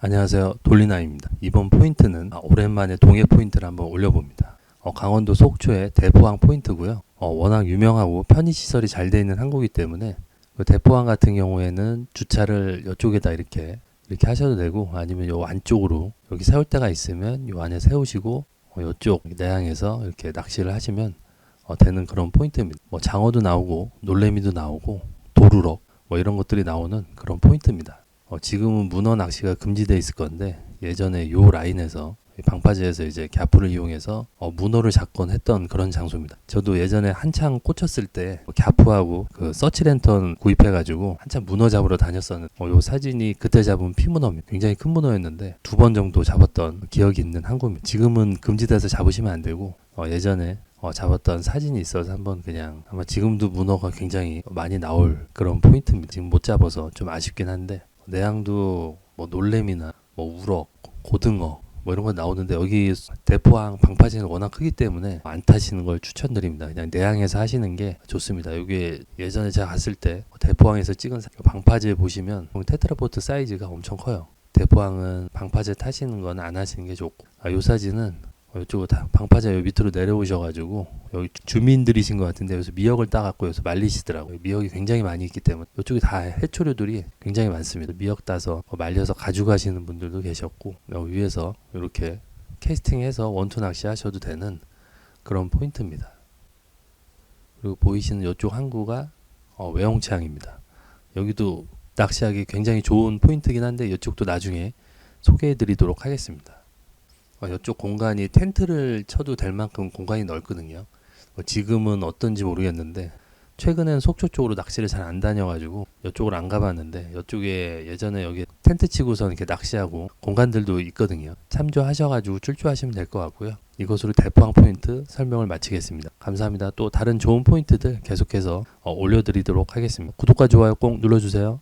안녕하세요. 돌리나입니다. 이번 포인트는 아, 오랜만에 동해 포인트를 한번 올려봅니다. 어, 강원도 속초의 대포항 포인트고요. 어, 워낙 유명하고 편의시설이 잘 돼 있는 항구이기 때문에 그 대포항 같은 경우에는 주차를 이쪽에다 이렇게 이렇게 하셔도 되고 아니면 요 안쪽으로 여기 세울 데가 있으면 요 안에 세우시고 어, 이쪽 내항에서 이렇게 낚시를 하시면 어, 되는 그런 포인트입니다. 뭐 장어도 나오고 놀래미도 나오고 도루럭 뭐 이런 것들이 나오는 그런 포인트입니다. 어, 지금은 문어 낚시가 금지돼 있을 건데 예전에 요 라인에서 이 방파제에서 이제 갸프를 이용해서 어, 문어를 잡곤 했던 그런 장소입니다. 저도 예전에 한창 꽂혔을 때뭐 갸프하고 그 서치랜턴 구입해가지고 한참 문어 잡으러 다녔었는 어, 요 사진이 그때 잡은 피문어입니다. 굉장히 큰 문어였는데 두 번 정도 잡았던 기억이 있는 항구입니다. 지금은 금지돼서 잡으시면 안 되고 어, 예전에 어, 잡았던 사진이 있어서 한번 그냥 아마 지금도 문어가 굉장히 많이 나올 그런 포인트입니다. 지금 못 잡아서 좀 아쉽긴 한데 내양도 뭐 놀래미나 뭐 우럭, 고등어 뭐 이런 거 나오는데 여기 대포항 방파제는 워낙 크기 때문에 안 타시는 걸 추천드립니다. 그냥 내항에서 하시는 게 좋습니다. 여기 예전에 제가 갔을 때 대포항에서 찍은 사- 방파제 보시면 테트라포트 사이즈가 엄청 커요. 대포항은 방파제 타시는 건 안 하시는 게 좋고 아, 요 사진은 이쪽으로 다 방파제 요 밑으로 내려오셔가지고 여기 주민들이신 것 같은데 여기서 미역을 따갖고 여기서 말리시더라고요. 미역이 굉장히 많이 있기 때문에 이쪽에 다 해초류들이 굉장히 많습니다. 미역 따서 뭐 말려서 가져가시는 분들도 계셨고 여기 위에서 이렇게 캐스팅해서 원투 낚시 하셔도 되는 그런 포인트입니다. 그리고 보이시는 이쪽 항구가 어, 외홍채항입니다. 여기도 낚시하기 굉장히 좋은 포인트긴 한데 이쪽도 나중에 소개해드리도록 하겠습니다. 어, 이쪽 공간이 텐트를 쳐도 될 만큼 공간이 넓거든요. 어, 지금은 어떤지 모르겠는데 최근엔 속초 쪽으로 낚시를 잘 안 다녀가지고 이쪽으로 안 가봤는데 이쪽에 예전에 여기 텐트 치고서 이렇게 낚시하고 공간들도 있거든요. 참조하셔가지고 출조하시면 될 것 같고요. 이것으로 대포항 포인트 설명을 마치겠습니다. 감사합니다. 또 다른 좋은 포인트들 계속해서 어, 올려드리도록 하겠습니다. 구독과 좋아요 꼭 눌러주세요.